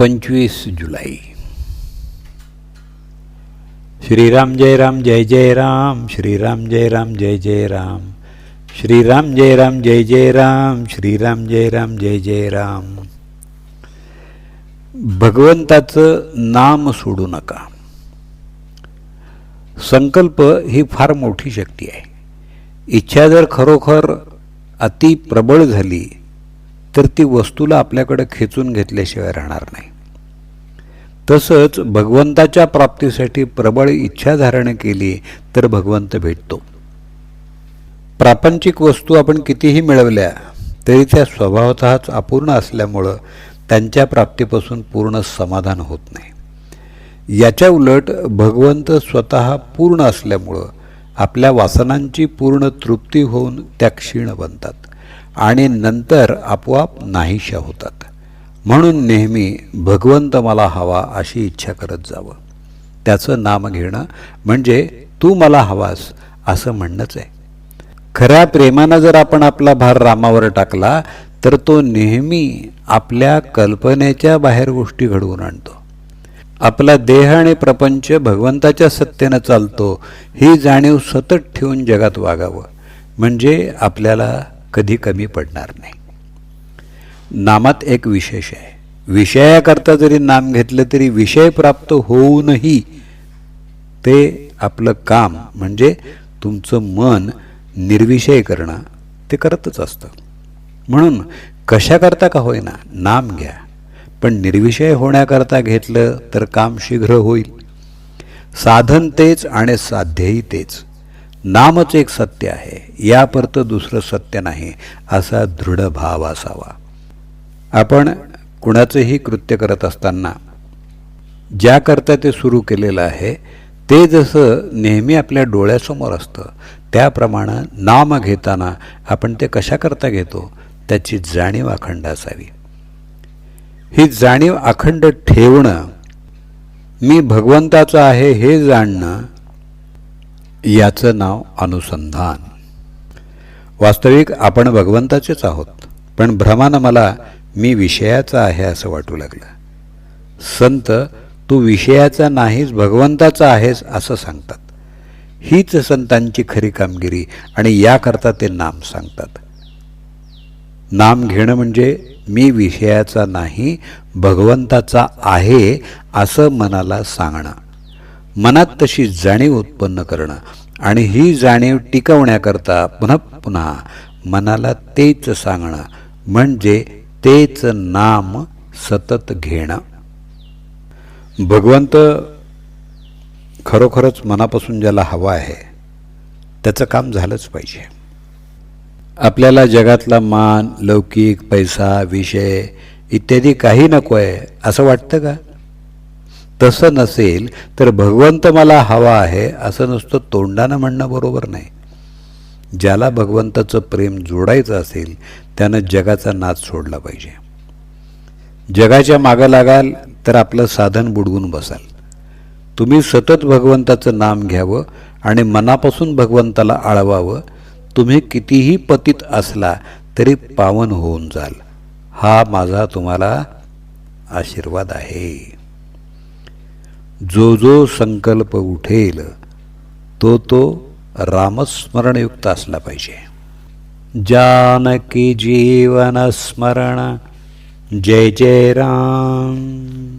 पंचवीस जुलै. श्रीराम जय राम जय जय राम श्रीराम जय राम जय जय राम. श्रीराम जय राम जय जय राम श्रीराम जय राम जय जय राम. भगवंताचं नाम सोडू नका. संकल्प ही फार मोठी शक्ती आहे. इच्छा जर खरोखर अति प्रबळ झाली तर ती वस्तूला आपल्याकडे खेचून घेतल्याशिवाय राहणार नाही. तसंच भगवंताच्या प्राप्तीसाठी प्रबळ इच्छा धारण केली तर भगवंत भेटतो. प्रापंचिक वस्तू आपण कितीही मिळवल्या तरी त्या स्वभावतःच अपूर्ण असल्यामुळं त्यांच्या प्राप्तीपासून पूर्ण समाधान होत नाही. याच्या उलट भगवंत स्वतः पूर्ण असल्यामुळं आपल्या वासनांची पूर्ण तृप्ती होऊन त्या क्षीण बनतात. आणि नंतर आपोआप नाहीशा होतात. म्हणून नेहमी भगवंत मला हवा अशी इच्छा करत जावं. त्याचं नाम घेणं म्हणजे तू मला हवास असं म्हणणंच आहे. खऱ्या प्रेमानं जर आपण आपला भार रामावर टाकला तर तो नेहमी आपल्या कल्पनेच्या बाहेर गोष्टी घडवून आणतो. आपला देह आणि प्रपंच भगवंताच्या सत्तेनं चालतो ही जाणीव सतत ठेवून जगात वागावं. म्हणजे आपल्याला कधी कमी पडणार नाही. नामात एक विशेष आहे. विषयाकरता जरी नाम घेतलं तरी विषय प्राप्त होऊनही ते आपलं काम म्हणजे तुमचं मन निर्विषय करणं ते करतच असतं. म्हणून कशाकरता का होईना नाम घ्या. पण निर्विषय होण्याकरता घेतलं तर काम शीघ्र होईल. साधन तेच आणि साध्यही तेच. नामच एक सत्य आहे. यापरतं दुसरं सत्य नाही असा दृढ भाव असावा. आपण कुणाचंही कृत्य करत असताना ज्याकरता ते सुरू केलेलं आहे ते जसं नेहमी आपल्या डोळ्यासमोर असतं त्याप्रमाणे नाम घेताना आपण ते कशाकरता घेतो त्याची जाणीव अखंड असावी. ही जाणीव अखंड ठेवणं मी भगवंताचं आहे हे जाणणं याचं नाव अनुसंधान. वास्तविक आपण भगवंताचेच आहोत पण भ्रमानं मला मी विषयाचा आहे असं वाटू लागलं. संत तू विषयाचा नाहीस भगवंताचा आहेस असं सांगतात. हीच संतांची खरी कामगिरी आणि याकरता ते नाम सांगतात. नाम घेणं म्हणजे मी विषयाचा नाही भगवंताचा आहे असं मनाला सांगणं. मनात तशी जाणीव उत्पन्न करणं. आणि ही जाणीव टिकवण्याकरता पुन्हा पुन्हा मनाला तेच सांगणं म्हणजे तेच नाम सतत घेणं. भगवंत खरोखरच मनापासून ज्याला हवा आहे त्याचं काम झालंच पाहिजे. आपल्याला जगातला मान लौकिक पैसा विषय इत्यादी काही नको आहे असं वाटतं का? तसं नसेल तर भगवंत मला हवा आहे असं नुसतं तोंडानं म्हणणं बरोबर नाही. ज्याला भगवंताचं प्रेम जोडायचं असेल त्यानं जगाचा नाच सोडला पाहिजे. जगाच्या मागं लागाल तर आपलं साधन बुडवून बसाल. तुम्ही सतत भगवंताचं नाम घ्यावं आणि मनापासून भगवंताला आळवावं. तुम्ही कितीही पतित असला तरी पावन होऊन जाल. हा माझा तुम्हाला आशीर्वाद आहे. जो जो संकल्प उठेल तो तो रामस्मरणयुक्त असला पाहिजे. जानकी जीवन स्मरण जय जय राम.